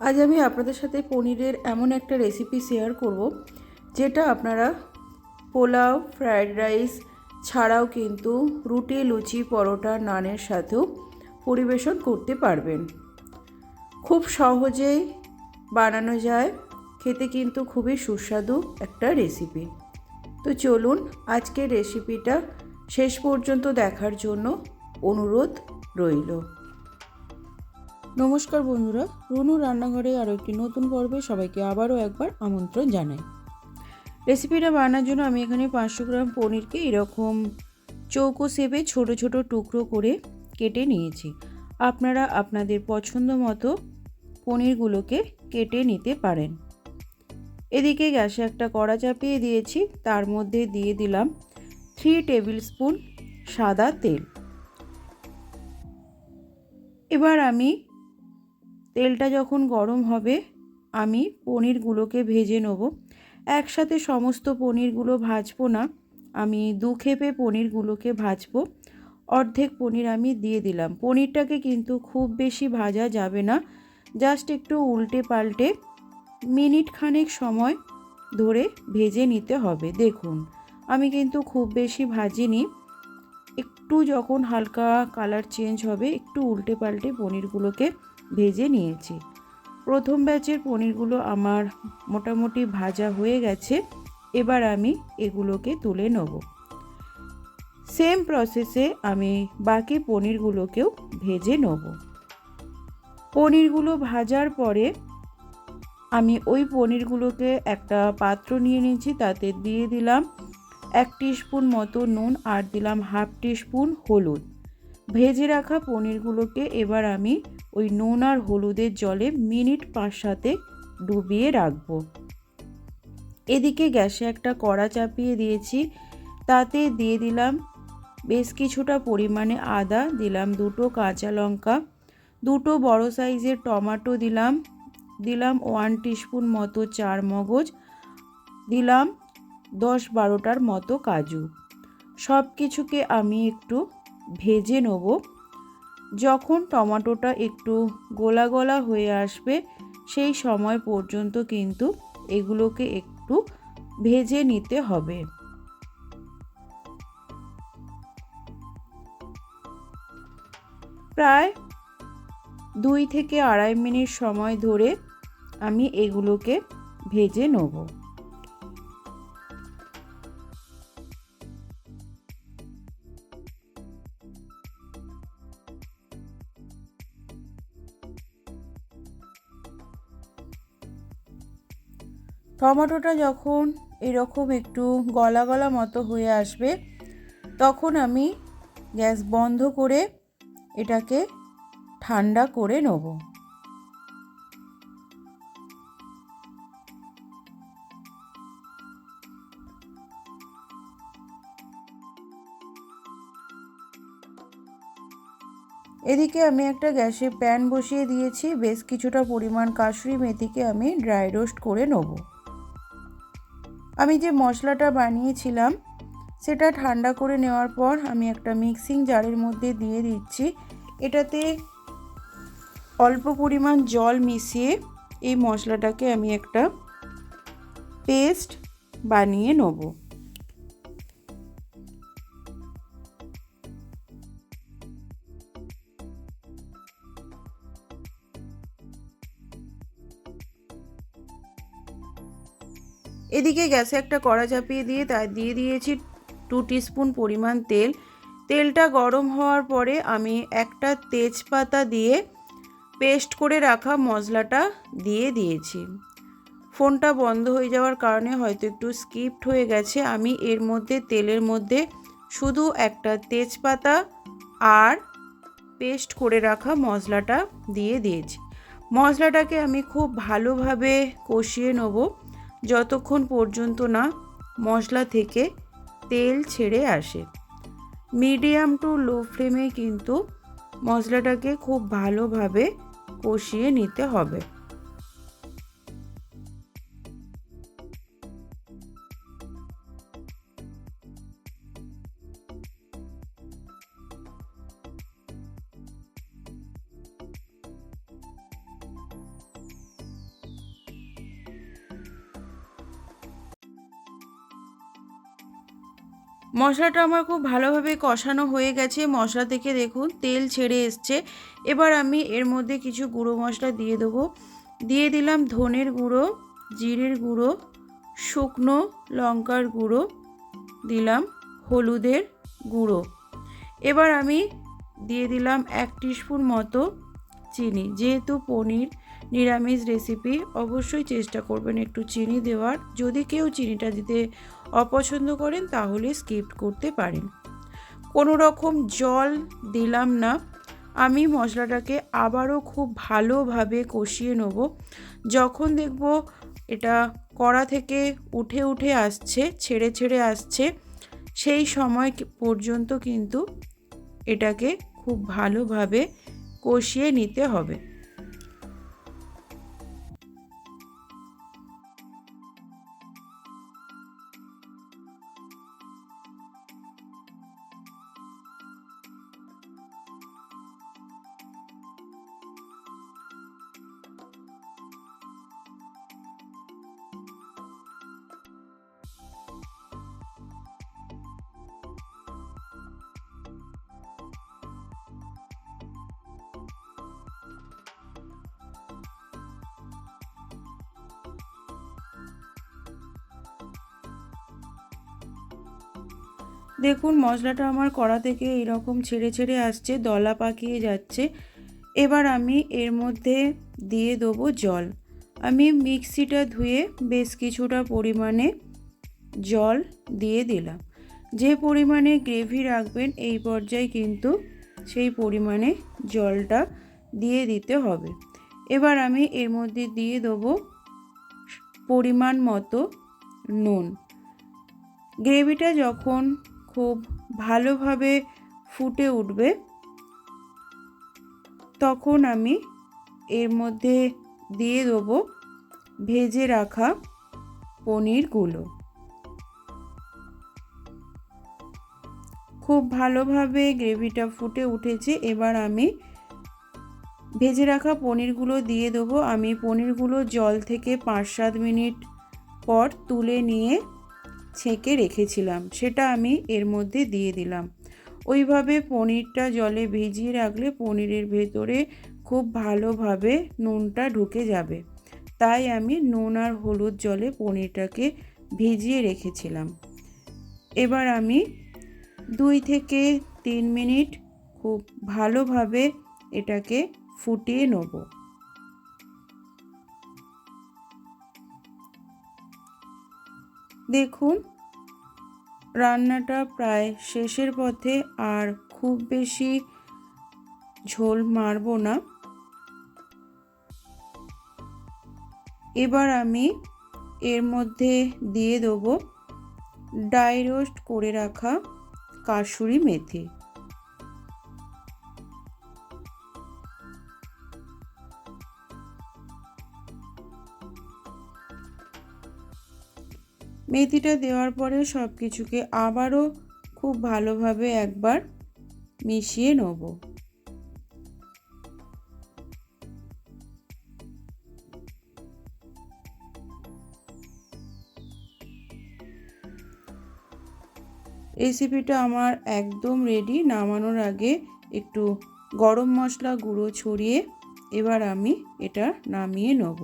আজ আমি আপনাদের সাথে পনিরের এমন একটা রেসিপি শেয়ার করব, যেটা আপনারা পোলাও ফ্রায়েড রাইস ছাড়াও কিন্তু রুটি, লুচি, পরোটা, নানের সাথেও পরিবেশন করতে পারবেন। খুব সহজেই বানানো যায়, খেতে কিন্তু খুবই সুস্বাদু একটা রেসিপি তো চলুন আজকের রেসিপিটা শেষ পর্যন্ত দেখার জন্য অনুরোধ রইল। নমস্কার বন্ধুরা, রুনু রান্নাঘরে আরও একটি নতুন পর্বে সবাইকে আবারও একবার আমন্ত্রণ জানাই। রেসিপিটা বানানোর জন্য আমি এখানে পাঁচশো গ্রাম পনিরকে এরকম চৌকো সেপে ছোট ছোট টুকরো করে কেটে নিয়েছি। আপনারা আপনাদের পছন্দ মতো পনিরগুলোকে কেটে নিতে পারেন। এদিকে গ্যাসে একটা কড়া চাপিয়ে দিয়েছি, তার মধ্যে দিয়ে দিলাম থ্রি টেবিল স্পুন সাদা তেল। এবার আমি তেলটা যখন গরম হবে, আমি পনিরগুলোকে ভেজে নেব। একসাথে সমস্ত পনিরগুলো ভাজবো না, আমি দু খেপে পনিরগুলোকে ভাজবো। অর্ধেক পনির আমি দিয়ে দিলাম। পনিরটাকে কিন্তু খুব বেশি ভাজা যাবে না, জাস্ট একটু উল্টে পাল্টে মিনিট খানেক সময় ধরে ভেজে নিতে হবে। দেখুন, আমি কিন্তু খুব বেশি ভাজিনি। একটু যখন হালকা কালার চেঞ্জ হবে, একটু উল্টে পাল্টে পনিরগুলোকে ভেজে নিয়েছি। প্রথম ব্যাচের পনিরগুলো আমার মোটামুটি ভাজা হয়ে গেছে। এবার আমি এগুলোকে তুলে নেব। সেম প্রসেসে আমি বাকি পনিরগুলোকেও ভেজে নেব। পনিরগুলো ভাজার পরে আমি ওই পনিরগুলোকে একটা পাত্র নিয়ে নিয়েছি, তাতে দিয়ে দিলাম এক স্পুন মতো নুন আর দিলাম হাফ স্পুন হলুদ। ভেজে রাখা পনিরগুলোকে এবার আমি ওই নুন আর হলুদের জলে মিনিট পাঁচ সাথে ডুবিয়ে রাখব। এদিকে গ্যাসে একটা কড়া চাপিয়ে দিয়েছি, তাতে দিয়ে দিলাম বেশ কিছুটা পরিমাণে আদা, দিলাম দুটো কাঁচা লঙ্কা, দুটো বড় সাইজের টমাটো দিলাম দিলাম ওয়ান টিস্পুন মতো চার মগজ, দিলাম দশ বারোটার মতো কাজু। সব কিছুকে আমি একটু ভেজে নেব। যখন টমাটোটা একটু গোলা গোলা হয়ে আসবে, সেই সময় পর্যন্ত কিন্তু এগুলোকে একটু ভেজে নিতে হবে। প্রায় দুই থেকে আড়াই মিনিট সময় ধরে আমি এগুলোকে ভেজে নেব। টমেটোটা যখন এরকম একটু গলা গলা মতো হয়ে আসবে, তখন আমি গ্যাস বন্ধ করে এটাকে ঠান্ডা করে নেব। এদিকে আমি একটা গ্যাসে প্যান বসিয়ে দিয়েছি, বেশ কিছুটা পরিমাণ কাশুরি মেথিকে আমি ড্রাই রোস্ট করে নেব। আমি যে মশলাটা বানিয়েছিলাম, সেটা ঠান্ডা করে নেওয়ার পর আমি একটা মিক্সিং জারের মধ্যে দিয়ে দিচ্ছি। এটাতে অল্প পরিমাণ জল মিশিয়ে এই মশলাটাকে আমি একটা পেস্ট বানিয়ে নেব। এদিকে গ্যাসে একটা কড়া চাপিয়ে দিয়ে তাই দিয়ে দিয়েছি টু টিস্পুন পরিমাণ তেল। তেলটা গরম হওয়ার পরে আমি একটা তেজপাতা দিয়ে পেস্ট করে রাখা মশলাটা দিয়ে দিয়েছি। ফোনটা বন্ধ হয়ে যাওয়ার কারণে হয়তো একটু স্কিপড হয়ে গেছে। আমি এর মধ্যে, তেলের মধ্যে শুধু একটা তেজপাতা আর পেস্ট করে রাখা মশলাটা দিয়ে দিয়েছি। মশলাটাকে আমি খুব ভালোভাবে কষিয়ে নেব। যতক্ষণ পর্যন্ত না মশলা থেকে তেল ছেড়ে আসে। মিডিয়াম টু লো ফ্লেমে কিন্তু মশলাটাকে খুব ভালোভাবে কষিয়ে নিতে হবে। মশলাটা আমার খুব ভালোভাবে কষানো হয়ে গেছে। মশলা থেকে দেখুন, তেল ছেড়ে এসছে। এবার আমি এর মধ্যে কিছু গুঁড়ো মশলা দিয়ে দেবো। দিয়ে দিলাম ধনের গুঁড়ো, জিরের গুঁড়ো, শুকনো লঙ্কার গুঁড়ো, দিলাম হলুদের গুঁড়ো। এবার আমি দিয়ে দিলাম এক স্পুন মতো চিনি। যেহেতু পনির নিরামিষ রেসিপি অবশ্যই চেষ্টা করবেন একটু চিনি দেওয়ার। যদি কেউ চিনিটা দিতে অপছন্দ করেন, তাহলে স্কিপ করতে পারেন। কোনো রকম জল দিলাম না। আমি মশলাটাকে আবারও খুব ভালোভাবে কষিয়ে নেব। যখন দেখব এটা কড়া থেকে উঠে উঠে আসছে, ছেড়ে ছেড়ে আসছে, সেই সময় পর্যন্ত কিন্তু এটাকে খুব ভালোভাবে কষিয়ে নিতে হবে। দেখুন, মশলাটা আমার কড়া থেকে এরকম ছেড়ে ছেড়ে আসছে, দলা পাকিয়ে যাচ্ছে। এবার আমি এর মধ্যে দিয়ে দেবো জল। আমি মিক্সিটা ধুয়ে বেশ কিছুটা পরিমাণে জল দিয়ে দিলাম। যে পরিমাণে গ্রেভি রাখবেন, এই পর্যায়ে কিন্তু সেই পরিমাণে জলটা দিয়ে দিতে হবে। এবার আমি এর মধ্যে দিয়ে দেবো পরিমাণ মতো নুন। গ্রেভিটা যখন খুব ভালোভাবে ফুটে উঠবে। তখন আমি এর মধ্যে দিয়ে দেবো ভেজে রাখা পনিরগুলো। খুব ভালোভাবে গ্রেভিটা ফুটে উঠেছে। এবার আমি ভেজে রাখা পনিরগুলো দিয়ে দেবো। আমি পনিরগুলো জল থেকে পাঁচ সাত মিনিট পর তুলে নিয়ে ছেঁকে রেখেছিলাম, সেটা আমি এর মধ্যে দিয়ে দিলাম। ওইভাবে পনিরটা জলে ভিজিয়ে রাখলে পনিরের ভেতরে খুব ভালোভাবে নুনটা ঢুকে যাবে। তাই আমি নুন আর হলুদ জলে পনিরটাকে ভিজিয়ে রেখেছিলাম। এবার আমি দুই থেকে তিন মিনিট খুব ভালোভাবে এটাকে ফুটিয়ে নেব। দেখুন, রান্নাটা প্রায় শেষের পথে আর খুব বেশি ঝোল মারব না। এবার আমি এর মধ্যে দিয়ে দেবো ডাই রোস্ট করে রাখা কাসুরি মেথি। মেথিটা দেওয়ার পরে সব কিছুকে আবারও খুব ভালোভাবে একবার মিশিয়ে নেব। রেসিপিটা আমার একদম রেডি, নামানোর আগে একটু গরম মশলা গুঁড়ো ছড়িয়ে এবার আমি এটা নামিয়ে নেব।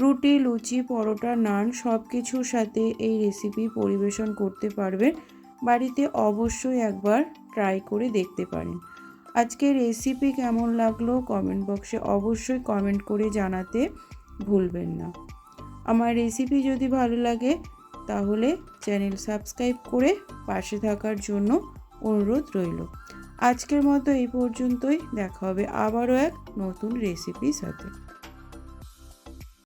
রুটি, লুচি, পরোটা, নান সব কিছুর সাথে এই রেসিপি পরিবেশন করতে পারবেন। বাড়িতে অবশ্যই একবার ট্রাই করে দেখতে পারেন। আজকে রেসিপি কেমন লাগল কমেন্ট বক্সে অবশ্যই কমেন্ট করে জানাতে ভুলবেন না। আমার রেসিপি যদি ভালো লাগে, তাহলে চ্যানেল সাবস্ক্রাইব করে পাশে থাকার জন্য অনুরোধ রইল। আজকের মতো এই পর্যন্তই, দেখা হবে আবারও এক নতুন রেসিপির সাথে।